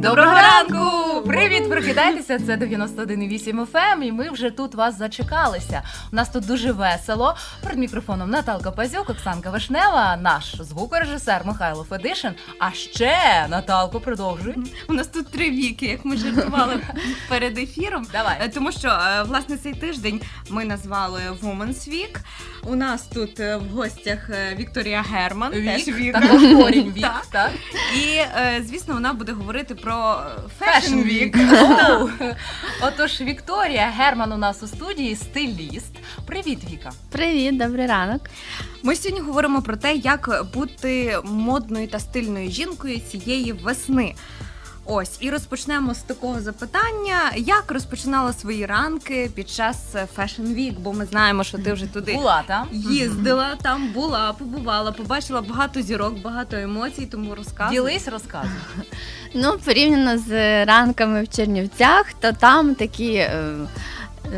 Доброго ранку! Привіт, прокидайтеся! Це 91,8 FM, і ми вже тут вас зачекалися. У нас тут дуже весело. Перед мікрофоном Наталка Пазюк, Оксанка Вишнева, наш звукорежисер Михайло Федишин. А ще Наталко продовжуй. У нас тут три віки, як ми жартували перед ефіром. Давай. Е, Тому що е, власне цей тиждень ми назвали Women's Week. У нас тут е, в гостях Вікторія Герман, теж Вік, також корінь вік, Так. так? І звісно, вона буде говорити про е, Fashion Week. Оу. Отож, Вікторія Герман у нас у студії, стиліст. Привіт, Віка. Привіт, добрий ранок. Ми сьогодні говоримо про те, як бути модною та стильною жінкою цієї весни. Ось і розпочнемо з такого запитання: як розпочинала свої ранки під час е, Fashion Week? Бо ми знаємо, що ти вже туди Була там. їздила, там була, побувала, побачила багато зірок, багато емоцій, тому розказуй. Ділись, розказуй. Ну, порівняно з ранками в Чернівцях, то там такі.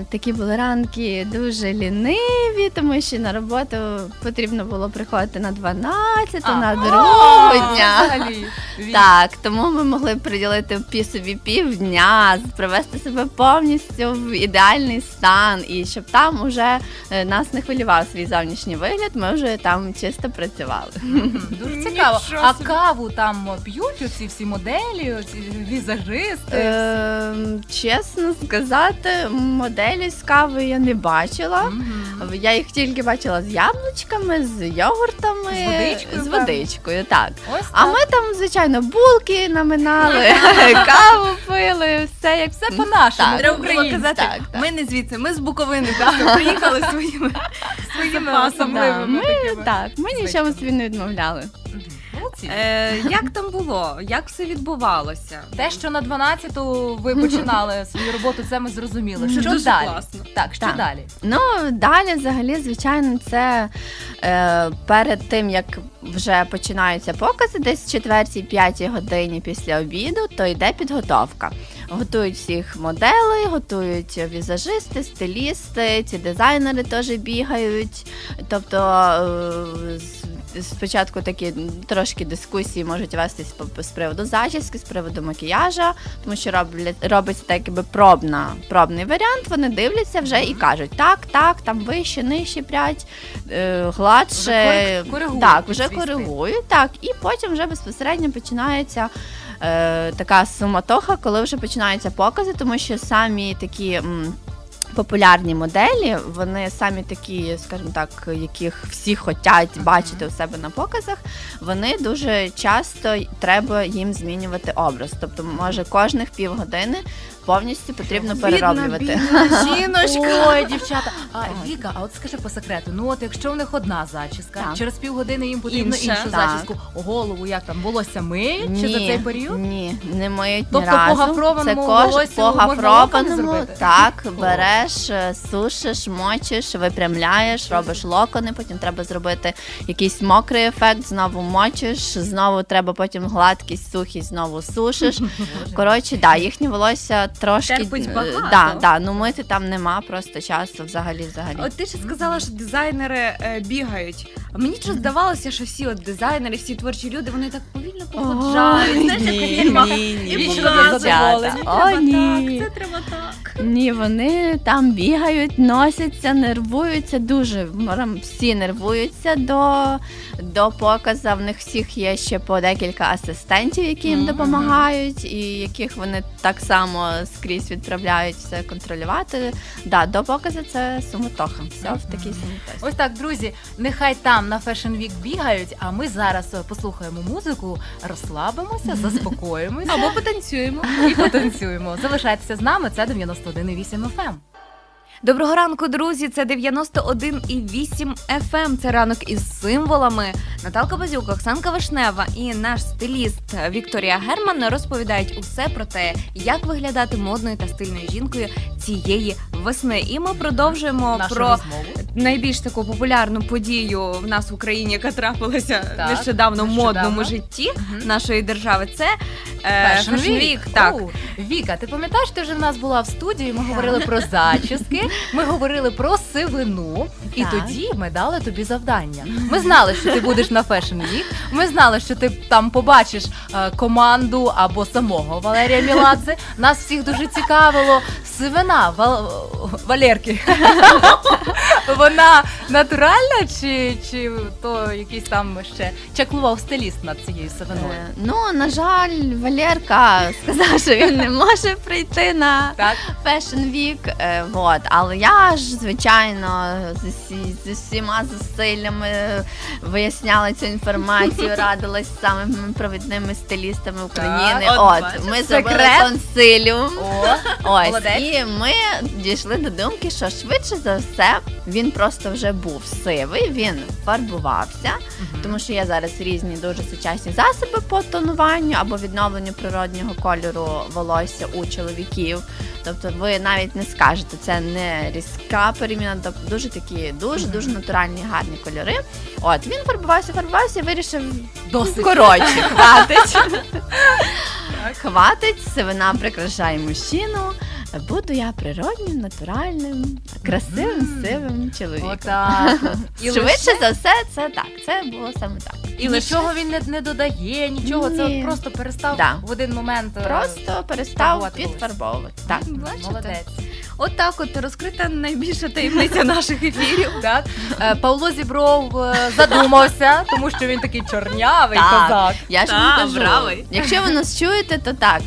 Такі були ранки дуже ліниві, тому що на роботу потрібно було приходити на 12, А. на О, другого дня. Так, тому ми могли приділити пі собі півдня, привести себе повністю в ідеальний стан, і щоб там уже е, нас не хвилював свій зовнішній вигляд, ми вже там чисто працювали. Дуже цікаво. А каву там п'ють оці всі моделі, оці візажисти. Ем, чесно сказати, моделі з кави я не бачила. Мгм. Я їх тільки бачила з яблучками, з йогуртами, З водичкою, з водичкою, так. Ось А ми там, звичайно, булки наминали, каву пили, все як все по-нашому. Так. Треба було казати, Так, так. ми не звідси, ми з Буковини просто приїхали своїми своїми особливими ми, такими. так, ми нічого собі не відмовляли. Молодці. Е, як там було? Як все відбувалося? Те, що на 12-ту ви починали свою роботу, це ми зрозуміли. Це Що дуже далі? класно. Так, що Так. далі? Ну, далі, взагалі, звичайно, це е, перед тим, як вже починаються покази, десь в 4-5 годині після обіду, то йде підготовка. Готують всіх моделей, готують візажисти, стилісти, ці дизайнери теж бігають. Тобто е, з- спочатку такі трошки дискусії можуть вестись з приводу зачіски, з приводу макіяжу, тому що роблять, робиться так, якби пробна, пробний варіант. Вони дивляться вже і кажуть, так, так, там вище, нижче прядь, е, гладше. Коригують так, вже коригують, так. І потім вже безпосередньо починається. Е, така суматоха, коли вже починаються покази, тому що самі такі популярні моделі, вони самі такі, скажімо так, яких всі хочуть бачити у себе на показах, вони дуже часто треба їм змінювати образ. Тобто, може, кожних півгодини повністю потрібно перероблювати. Бідна, бідна жіночка. Ой, дівчата. А Віка, а от скажи по секрету, ну от якщо в них одна зачіска, Так. через півгодини їм потрібно Інша. іншу Так. зачіску, голову як там волосся миють чи за цей період? Ні, не миють Тобто ні разу. по гафрованому Це кож- волоссю по можна локони гафрованому, зробити? так, береш, е, сушиш, мочиш, випрямляєш, робиш локони, потім треба зробити якийсь мокрий ефект, знову мочиш, знову треба потім гладкість, сухість, знову сушиш. Коротше, да, їхні волосся трошки Терпить е, багато. Да, да, ну мити там нема просто часу взагалі взагалі. От ти ще сказала, що дизайнери е, бігають. А мені щось здавалося, що всі от дизайнери, всі творчі люди, вони так повільно походжають. Знаєш, як в фільмах. ні, І ні, показують. задоволені. Це О, треба ні. так, це треба так. Ні, вони там бігають, носяться, нервуються дуже. Всі нервуються до, до показу. В них всіх є ще по декілька асистентів, які їм допомагають, і яких вони так само скрізь відправляють все контролювати. Да, до показу це суматоха. Все в такій суматосі. Ось так, друзі, нехай там на Fashion Week бігають, а ми зараз е, послухаємо музику, розслабимося, заспокоїмося Або потанцюємо. і потанцюємо. Залишайтеся з нами, це 91,8 FM. Доброго ранку, друзі! Це 91,8 FM. Це ранок із символами. Наталка Базюк, Оксанка Вишнева і наш стиліст Вікторія Герман розповідають усе про те, як виглядати модною та стильною жінкою цієї весни. І ми продовжуємо Нашу про розмову. найбільш таку популярну подію в нас в Україні, яка трапилася Так, нещодавно в нещодавно. модному житті Мгм. нашої держави. Це е, Fashion Fashion Week. Week, Так. О, Віка, ти пам'ятаєш, ти вже в нас була в студії, ми говорили про зачіски, ми говорили про сивину, і Так. тоді ми дали тобі завдання. Ми знали, що ти будеш на Fashion Week, ми знали, що ти там побачиш е, команду або самого Валерія Міладзе. Нас всіх дуже цікавило. Сивина Вал... Валерки. Вона натуральна, чи, чи то якийсь там ще чаклував стиліст над цією сивиною? Е, Ну, на жаль, Валерка сказав, що він не може прийти на Так. Fashion Week. Е, вот. Але я ж, звичайно, з, усі, з усіма зусиллями виясняла цю інформацію, радилась з самими провідними стилістами України. от От, бачиш, ми зробили консиліум. О, Ось Молодець. і ми дійшли до думки, що швидше за все він просто вже був сивий, він фарбувався, тому що є зараз різні дуже сучасні засоби по тонуванню або відновленню природнього кольору волосся у чоловіків. Тобто ви навіть не скажете, це не різка переміна, тобто дуже такі, дуже дуже натуральні, гарні кольори. От він фарбувався, фарбувався, і вирішив Досить. коротше, хватить. Хватить, сивина прикрашає мужчину. Буду я природнім, натуральним, красивим, сивим чоловіком. Отак. І Швидше лише- за все, це так. Це було саме так. І нічого він не, не додає, нічого. Це Ні. от просто перестав Да. в один момент. е, Просто перестав фарбувати підфарбовувати. Так. Бачите? Молодець. От так от розкрита найбільша таємниця наших ефірів. Так. Е, Павло Зібров е, задумався, тому що він такий чорнявий Так. козак. Я ж вам кажу, бравий. якщо ви нас чуєте, то так.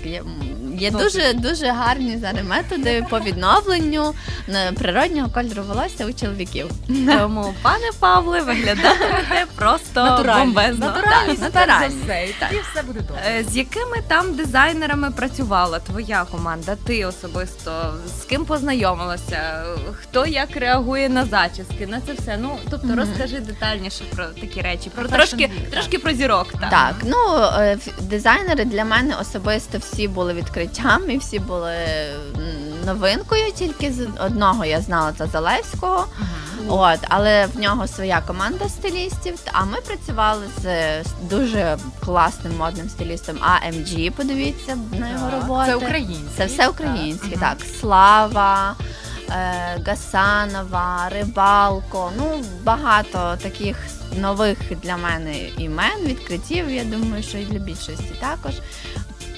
Є, є дуже дуже гарні зараз методи по відновленню е, природнього кольору волосся у чоловіків. Тому, пане Павле, виглядатимете просто бомбезно. Натуральність, Так, натуральність. все. І тоді все буде добре. Е, З якими там дизайнерами працювала твоя команда? Ти особисто з ким познайомилася? Хто як реагує на зачіски? На це все? Ну тобто розкажи детальніше про такі речі. Про Про трошки, трошки про зірок. Так. Так, ну е, дизайнери для мене особисто всі були відкриттям і всі були новинкою. Тільки з одного я знала це Залевського. От, але в нього своя команда стилістів. А ми працювали з дуже класним модним стилістом AMG. Подивіться на його Так. роботи. Це українське. Це все українське, Мгм. так. Слава, е, Гасанова, Рибалко. Ну, багато таких нових для мене імен, відкриттів. Я думаю, що і для більшості також.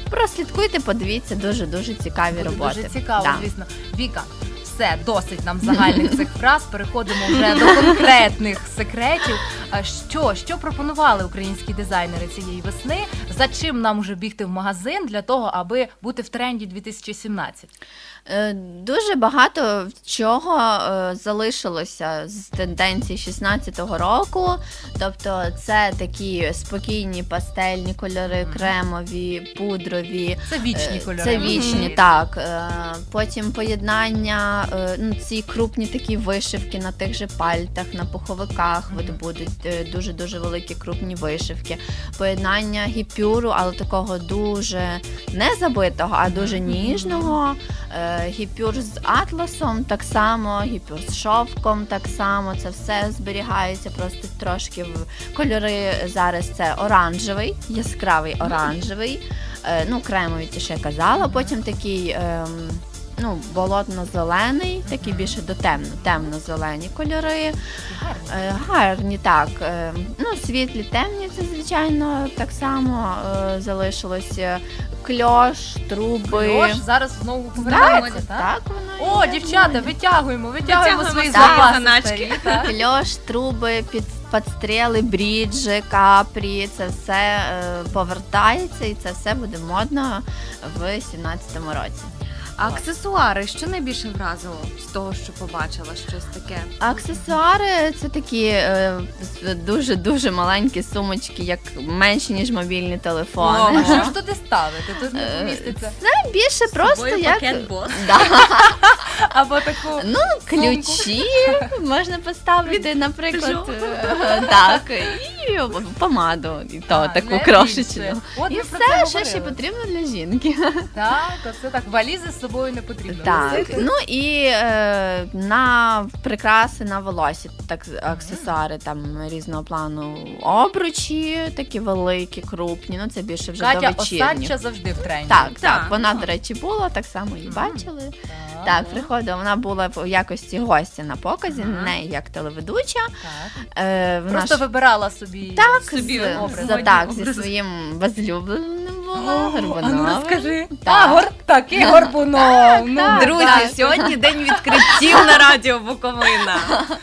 Прослідкуйте, подивіться, дуже дуже цікаві Буде роботи. Дуже цікаво, Да. звісно. Віка, все, досить нам загальних цих фраз. Переходимо вже до конкретних секретів. Що, що пропонували українські дизайнери цієї весни? За чим нам уже бігти в магазин для того, аби бути в тренді 2017? Е, Дуже багато чого е, залишилося з тенденцій 16-го року. Тобто, це такі спокійні пастельні кольори, кремові, пудрові. Це вічні Е, кольори. Це вічні, так. Потім поєднання, ну, ці крупні такі вишивки на тих же пальтах, на пуховиках. От будуть дуже дуже великі крупні вишивки. Поєднання гіпюру, але такого дуже не забитого, а дуже ніжного. Гіпюр з атласом так само, гіпюр з шовком так само. Це все зберігається просто трошки в кольори. Зараз це оранжевий, яскравий оранжевий. Е, ну, кремові ті, що я казала. Потім такий. ем, Ну, болотно-зелений, такі більше до темно, темно-зелені кольори. Гарні. Е, так. Е, ну, світлі, темні, це звичайно так само е, залишилося. Кльош, труби. Кльош зараз знову Так, так? так, воно О, є. дівчата, витягуємо, витягуємо Витягуємо свої запаси заначки. старі, так? Кльош, труби, під, підстріли, бріджі, капрі, це все е, повертається і це все буде модно в 17-му році. А аксесуари, що найбільше вразило з того, що побачила? Щось таке? Аксесуари це такі е, дуже дуже маленькі сумочки, як менші ніж мобільні О, телефони. а що ж туди ставити? Тут не Е, поміститься. Це більше просто як да, Або таку ну, ключі можна поставити, наприклад, е, так, і помаду, і то А, таку крошечну. От І ми про все, що ще говорили. потрібно для жінки. Так, оце так. Валізи з собою не потрібно. Так, носити. ну і е, на прикраси на волосі, так аксесуари там різного плану, обручі, такі великі, крупні. Ну це більше вже Катя до вечірніх. Осадча завжди в тренді. Так, так, Так. вона, до речі, була, так само її бачили. Так, приходила, вона була в якості гостя на показі, Ага. не як телеведуча. Так. Е, вона Просто ж вибирала собі. так, собі з, образ. за, так, зі Образ. своїм возлюбленим була, О, а ну Горбуновим. розкажи. Так. А, гор... такий Горбунов. Ну. Друзі, Так. сьогодні день відкриттів на радіо Буковина.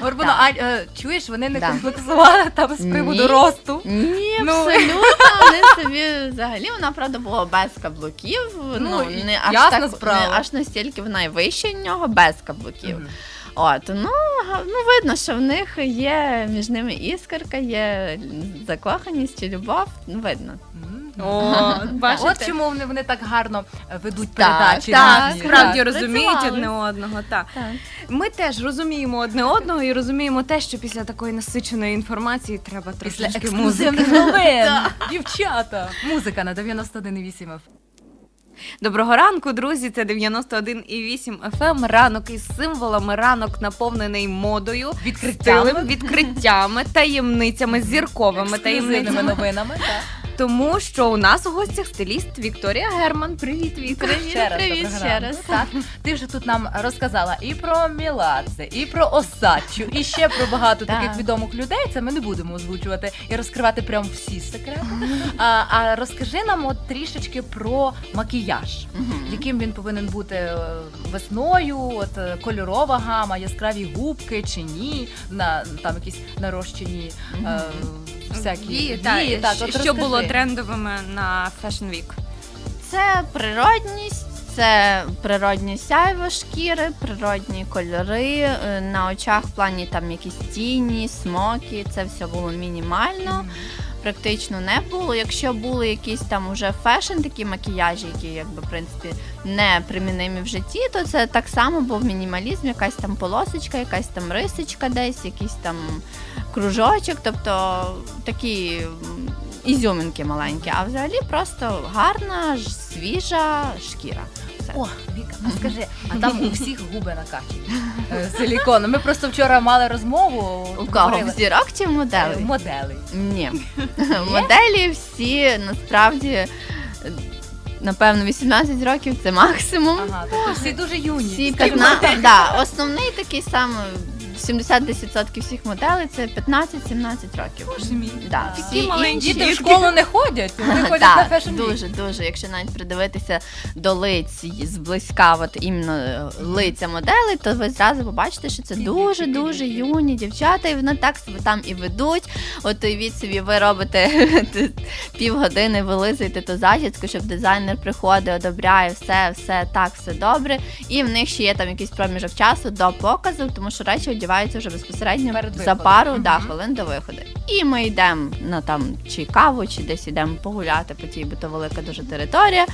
Горбунов, а е, чуєш, вони не Да. комплексували там з приводу Ні. росту. Ні, Ну. абсолютно. Вони собі взагалі вона правда була без каблуків. Ну, Ну, і не аж ясна так справа. не аж настільки вона і вища нього без каблуків. От ну, га- ну видно, що в них є між ними іскорка, є закоханість чи любов. Ну видно. Мгм. О, От чому вони, вони так гарно ведуть Так, передачі. Так, різні. справді Так, розуміють працювали. одне одного. Так. Так. Ми теж розуміємо одне одного і розуміємо те, що після такої насиченої інформації треба Після трошечки музики. ексклюзивних новин. Дівчата. Музика на 91,8 FM. Доброго ранку, друзі. Це 91,8 FM. Ранок із символами, ранок наповнений модою, Відкриттями. стилем, відкриттями, таємницями, зірковими Ексклюзивними таємницями. новинами. Так. Тому що у нас у гостях стиліст Вікторія Герман. Привіт, Віка. Привіт, Ще раз привіт, доброго ще ранку. раз. Так, ти вже тут нам розказала і про Міладзе, і про Осадчу, і ще про багато Так. таких відомих людей. Це ми не будемо озвучувати і розкривати прям всі секрети. А, а розкажи нам от трішечки про макіяж. Яким він повинен бути е, весною, от е, кольорова гама, яскраві губки чи ні, на там якісь нарощені е, всякі Вії, та, вії. Так, от що розкажи. було трендовими на Fashion Week? Це природність, це природні сяйво шкіри, природні кольори. е, На очах в плані там якісь тіні, смоки. Це все було мінімально. Практично не було. Якщо були якісь там уже фешн, такі макіяжі, які якби в принципі не примінимі в житті, то це так само був мінімалізм, якась там полосочка, якась там рисочка десь, якийсь там кружочок, тобто такі ізюминки маленькі. А взагалі просто гарна, свіжа шкіра. Все. О, Віка, а скажи, а там у всіх губи накачані е, силіконом. Ми просто вчора мали розмову. У кого говорили, в зірок чи в е, моделей? моделей. Ні. Моделі всі насправді. е, Напевно, 18 років це максимум. Ага, тобто всі дуже юні. Всі Скажімо 15, так. да, основний такий саме 70-10% всіх моделей це 15-17 років. Боже мій. Да, Такі всі маленькі. інші- Діти в школу не ходять, вони ходять так, на фешн дуже, дуже. Якщо навіть придивитися до лиць і зблизька, от іменно е, лиця моделей, то ви зразу побачите, що це дуже дуже юні дівчата, і вони так себе там і ведуть. От уявіть собі, ви робите півгодини, вилизуєте ту зачіску, щоб дизайнер приходить, одобряє все, все так, все добре. І в них ще є там якийсь проміжок часу до показу, тому що речі одягаються вже безпосередньо Перед за виходом. пару да, хвилин до виходу. І ми йдемо на там чи каву, чи десь йдемо погуляти по тій, бо то велика дуже територія.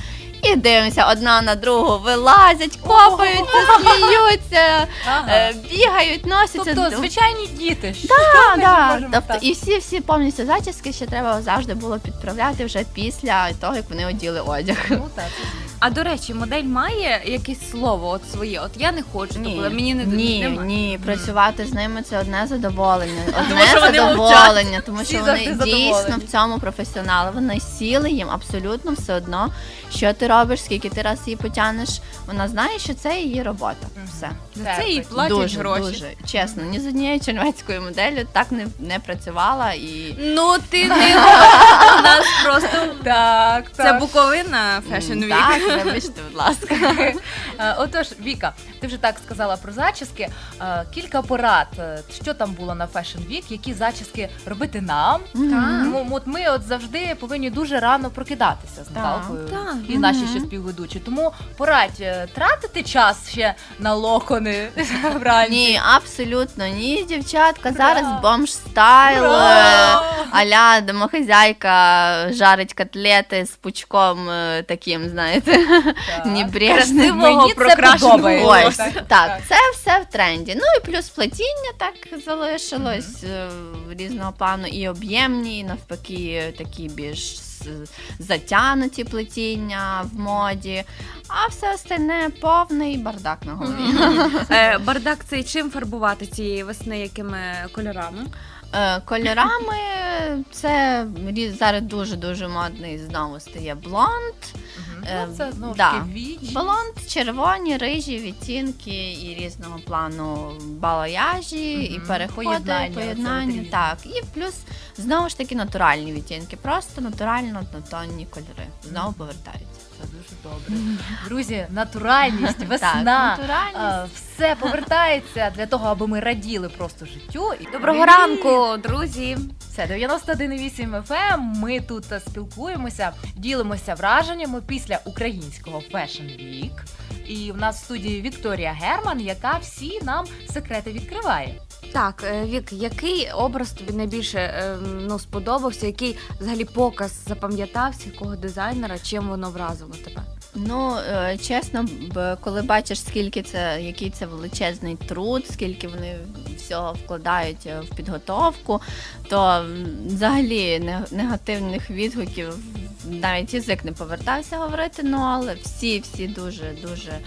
І дивимося одна на другу, вилазять, копаються, сміються, Ага. е, бігають, носяться. Тобто, звичайні діти. Що Да, ми да. можемо Тобто, так? і всі всі повністю зачіски ще треба завжди було підправляти вже після того, як вони оділи одяг. Ну так, це звісно. А до речі, модель має якесь слово от своє. От я не хочу, тобто мені не ні, немає. ні, працювати з ними це одне задоволення. Одне що вони задоволення, тому Всі що вони завжди дійсно задоволені. в цьому професіонали. Вони сіли їм абсолютно все одно, що ти робиш, скільки ти раз її потягнеш. Вона знає, що це її робота. Все. За це їй платять дуже, гроші. дуже чесно. Ні з однією чернівецькою моделлю так не, не працювала і. Ну ти не у нас просто Так, це так. Буковина Fashion Week. Так, вибачте, будь ласка. Е, Отож, Віка, ти вже так сказала про зачіски. Е, Кілька порад, е, що там було на Fashion Week, які зачіски робити нам. Мгм. Тому от ми от завжди повинні дуже рано прокидатися з Наталкою так. і наші ще співведучі. Тому порадь е, тратити час ще на локони вранці. Ні, абсолютно ні, дівчатка. Зараз бомж стайл. е, Ура! Аля домохазяйка жарить котлети з пучком е, таким, знаєте, Так. небрежним. Мені це подобається. Так, це все в тренді. Ну і плюс плетіння так залишилось е, різного плану, і об'ємні, і навпаки, такі більш затянуті плетіння в моді. А все остальне повний бардак на голові. Е, Бардак цей чим фарбувати цієї весни, якими кольорами? Е, Кольорами це зараз дуже дуже модний знову стає блонд. Е, Ну, це знову ж да. таки віч. Блонд, червоні, рижі відтінки і різного плану балаяжі, і Мгм. переходи, Поєднання, поєднання. оце от Так, і плюс знову ж таки натуральні відтінки, просто натурально однотонні кольори. Знову повертаються. Це дуже добре. Друзі, натуральність, Так, весна. натуральність. а, Все повертається для того, аби ми раділи просто життю. І Доброго ранку, друзі! Це 91,8 FM. Ми тут спілкуємося, ділимося враженнями після українського Fashion Week. І в нас в студії Вікторія Герман, яка всі нам секрети відкриває. Так, е, Вік, який образ тобі найбільше е, ну, сподобався? Який взагалі показ запам'ятався, якого дизайнера, чим воно вразило тебе? Ну, е, чесно, б- коли бачиш, скільки це, який це величезний труд, скільки вони всього вкладають е, в підготовку, то взагалі не- негативних відгуків навіть язик не повертався говорити. Ну але всі, всі дуже дуже е,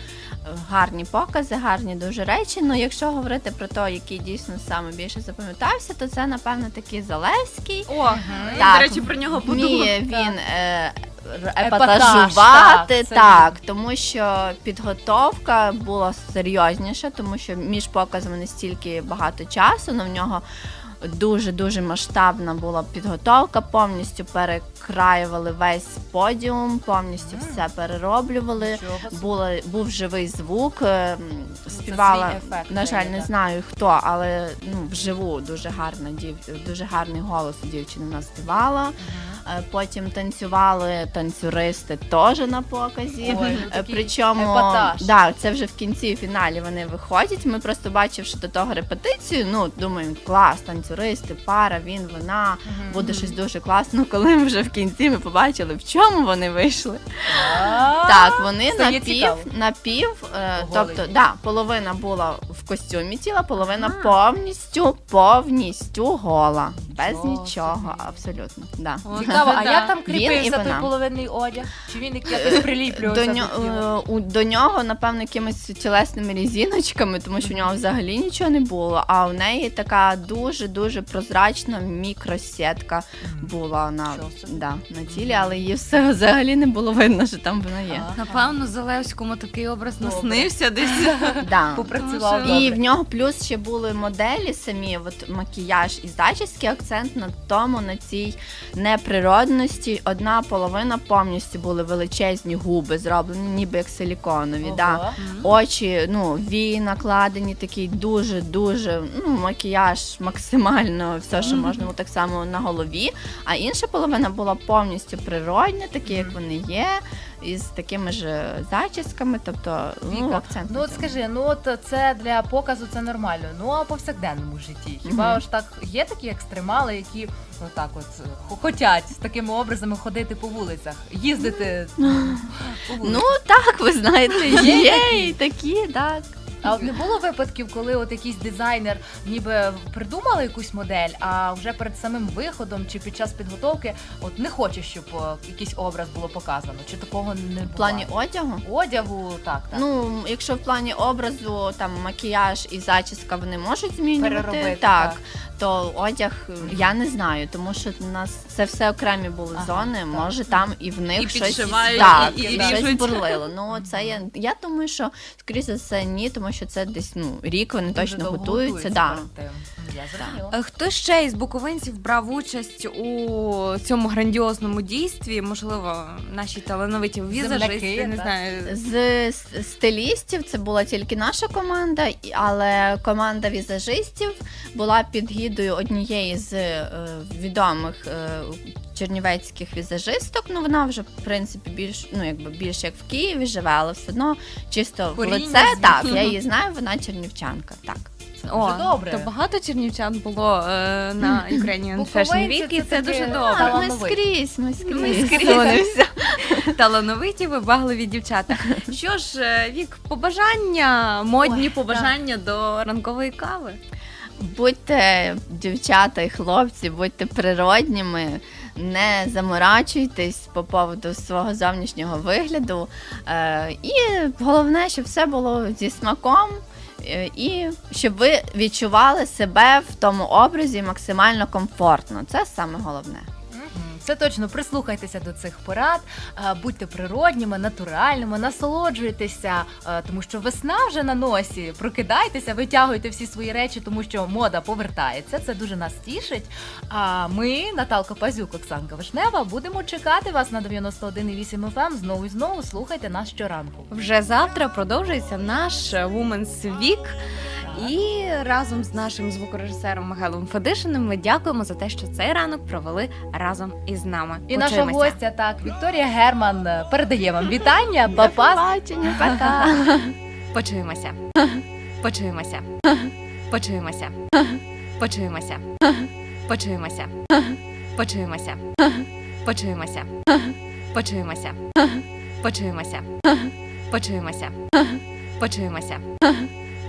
гарні покази, гарні дуже речі. Ну, якщо говорити про те, який дійсно саме більше запам'ятався, то це напевно такий Залевський. О, Так, до речі, про нього подумав. Так. він е, епатажувати, так, це так, тому що підготовка була серйозніша, тому що між показами не стільки багато часу, але в нього дуже дуже масштабна була підготовка. Повністю перекраювали весь подіум, повністю Мгм. все перероблювали. Була, був живий звук, е, м, це співала, ефект на жаль, не так. знаю хто, але ну, вживу дуже гарна дуже гарний голос у дівчини вона співала. Мгм. Е, Потім танцювали танцюристи теж на показі. Ой, ну, Е, такий Причому епатаж. да, це вже в кінці фіналі вони виходять. Ми просто бачивши до того репетицію, ну думаємо, клас, танцюристи, пара, він, вона. Мгм. Буде щось дуже класно, коли ми вже в кінці ми побачили, в чому вони вийшли. Так, вони напів, напів, е, тобто, да, половина була в костюмі тіла, половина повністю, повністю гола. Без Нічого нічого, абсолютно. Да. О, Цікаво, а Да. як там Він і кріпився той вона. половинний одяг? Чи він якось приліплювався До, до ньо- тіла? е, у- до нього, напевно, якимись тілесними різіночками, тому що в нього взагалі нічого не було. А у неї така дуже-дуже прозрачна мікросітка була на, да, на тілі, але її все взагалі не було видно, що там вона є. Ага. Напевно, Залевському такий образ Добре. наснився десь. Да. Попрацював Тому І добре. в нього плюс ще були моделі самі, от макіяж і зачіски, акцент на тому, на цій неприродності. Одна половина повністю були величезні губи, зроблені ніби як силіконові. Да. Очі, ну, вії накладені, такий дуже-дуже ну, макіяж максимально все, що можна так само на голові. А інша половина була повністю природня, такі, як вони є, із такими ж зачісками, тобто ну, акцент. Ну от скажи, ну от це для показу це нормально. Ну а повсякденному житті. Хіба Мгм. ж так є такі екстремали, які отак от е, хо- хотять з такими образами ходити по вулицях, їздити по вулицях? Ну так, ви знаєте, є і такі, так. А от не було випадків, коли от якийсь дизайнер ніби придумали якусь модель, а вже перед самим виходом чи під час підготовки от не хоче, щоб е, якийсь образ було показано. Чи такого не було? В плані одягу. одягу, так, так. Ну, якщо в плані образу, там макіяж і зачіска вони можуть змінювати, Переробити, так, так. То одяг я не знаю, тому що у нас це все окремі були Ага, зони. так. Може там і в них І щось підшивають, так, і- і, і щось бурлило. Ну це я, я думаю, що скоріше за все ні, тому що це десь ну рік вони Дуже точно готуються. Да. Я. Е, Хто ще із буковинців брав участь у цьому грандіозному дійстві? Можливо, наші талановиті візажисти, не знаю. З стилістів це була тільки наша команда, але команда візажистів була під гідою однієї з е, відомих е, чернівецьких візажисток. Ну вона вже в принципі більш ну якби більш як в Києві живе, але все одно чисто в лице. звідси. Так, я її знаю, вона чернівчанка. Так. Це дуже добре. То багато чернівчан було е, на Ukrainian Fashion Week, і це це дуже та- добре. Ми скрізь, ми скрізь. Ми скрізь. Талановиті, вибагливі дівчата. Що ж, е, вік, побажання, модні Ой, побажання до ранкової кави. Будьте дівчата і хлопці, будьте природніми, не заморачуйтесь по поводу свого зовнішнього вигляду. Е, і головне, щоб все було зі смаком, е, і щоб ви відчували себе в тому образі максимально комфортно. Це саме головне. Це точно прислухайтеся до цих порад, е, будьте природніми, натуральними, насолоджуйтеся, е, тому що весна вже на носі. Прокидайтеся, витягуйте всі свої речі, тому що мода повертається. Це дуже нас тішить. А ми, Наталка Пазюк, Оксанка Вишнева, будемо чекати вас на 91,8 FM. ем. Знову і знову слухайте нас щоранку. Вже завтра продовжується наш Women's Week. І разом з нашим звукорежисером Михайлом Федишиним ми дякуємо за те, що цей ранок провели разом із нами. І наша Почуємося. гостя, так, Вікторія Герман, е, передає вам вітання. До Папа. побачення, пока! Почуємося. Почуємося. Почуємося. Почуємося. Почуємося. Почуємося. Почуємося. Почуємося. Почуємося. Почуємося. Почуємося.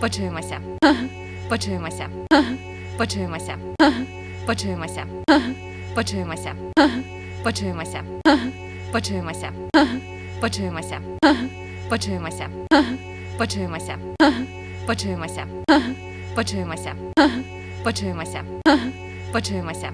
Почуємося. Почуємося. Почуємося. Почуємося. Почуємося. Почуємося. Почуємося. Почуємося. Почуємося. Почуємося. Почуємося. Почуємося. Почуємося. Почуємося.